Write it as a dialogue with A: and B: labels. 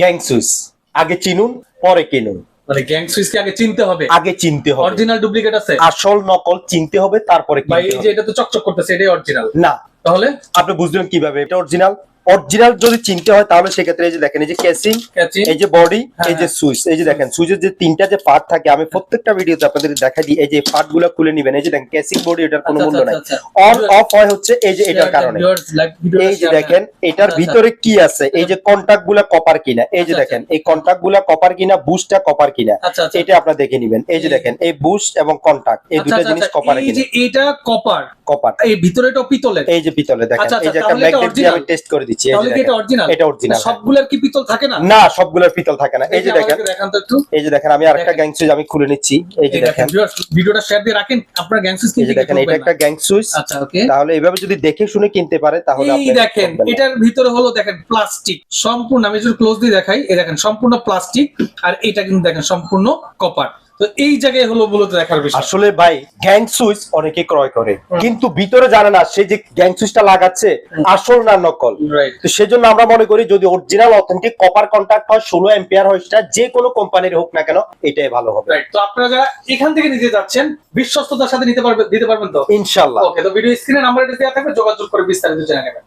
A: Gang switch আগে চিনুন পরে কিনুন।
B: মানে গ্যাং সুইচ আগে চিনতে হবে।
A: আগে চিনতে হবে।
B: অরিজিনাল ডুপ্লিকেট আছে।
A: আসল নকল চিনতে হবে তারপরে
B: ভাই এই যে এটা তো চকচক করতেছে এটাই অরিজিনাল
A: না।
B: তাহলে?
A: আপনি বুঝলেন কীভাবে এটা অরিজিনাল অরিজিনাল যদি চিনতে হয় তাহলে সেক্ষেত্রে এই যে দেখেন এই যে
B: ক্যাচিং
A: এই যে বডি
B: হ্যাঁ,
A: এই যে সুইচ এই যে দেখেন সুইচের যে তিনটা যে পার্ট থাকে আমি প্রত্যেকটা ভিডিওতে আপনাদের দেখা দিই এই যে পার্টগুলো খুলে নিবেন এই যে দেখেন কেসিং বডি এটার কোনো
B: আচ্ছা,
A: মূল্য নাই
B: আচ্ছা,
A: অন অফ হয় হচ্ছে এই যে এটার কারণে এই যে দেখেন এটার
B: আচ্ছা,
A: ভিতরে কি আছে এই যে কন্টাক্টগুলা কপার কিনা এই যে
B: আচ্ছা,
A: দেখেন এই কন্টাক্টগুলা কপার কিনা বুস্টটা কপার কিনা
B: আচ্ছা আচ্ছা
A: এটা আপনারা দেখে নিবেন এই যে দেখেন এই বুস্ট এবং কন্টাক্ট এই
B: আচ্ছা,
A: দুটো
B: আচ্ছা,
A: জিনিস
B: আচ্ছা,
A: কপারে
B: এই
A: কিনা
B: যে এটা কপার
A: কপার
B: এই ভিতরে এটা পিতলের।
A: এই যে পিতলে দেখেন
B: আচ্ছা,
A: এই যে
B: আচ্ছা,
A: একটা
B: তাহলে
A: ম্যাগনেট দিয়ে আমি টেস্ট করে দিচ্ছি এই যে
B: কি এটা অরিজিনাল
A: এটা original, হ্যাঁ।
B: সবগুলোর কি পিতল থাকে না?
A: না সবগুলোর পিতল থাকে না। এই যে দেখেন এই যে দেখেন আমি আরেকটা। গ্যাং সুইচ আমি খুলে নিচ্ছি এই যে দেখেন
B: ভিডিওটা শেয়ার দিয়ে রাখেন আপনার গ্যাং সুইচ কিনতে
A: দেখেন এটা একটা গ্যাং সুইচ
B: আচ্ছা ওকে।
A: তাহলে এভাবে যদি দেখে শুনে কিনতে পারে তাহলে আপনি
B: দেখেন এটার ভিতরে হলো দেখেন প্লাস্টিক সম্পূর্ণ আমি যদি ক্লোজ দিয়ে দেখাই এই দেখেন সম্পূর্ণ প্লাস্টিক আর এটা কিন্তু দেখেন সম্পূর্ণ কপার তো এই জায়গায় হলো মূলত দেখার বিষয়।
A: আসলে ভাই গ্যাং সুইচ অনেকে ক্রয় করে। কিন্তু ভিতরে জানে না সে যে গ্যাং সুইচটা লাগাচ্ছে আসল না নকল। তো সেজন্য আমরা মনে করি যদি অরিজিনাল অথেন্টিক কপার কন্ট্যাক্ট হয় ষোলো এম্পিয়ার হয় সেটা যে কোনো কোম্পানির হোক না কেন এটাই ভালো হবে।
B: রাইট তো আপনারা যারা এখান থেকে নিতে যাচ্ছেন বিশ্বস্ততার সাথে নিতে পারবেন দিতে পারবেন তো?
A: ইনশাল্লাহ।
B: ওকে তো ভিডিও স্ক্রিনে নাম্বার দেওয়া থাকবে যোগাযোগ করে বিস্তারিত জেনে নেবেন।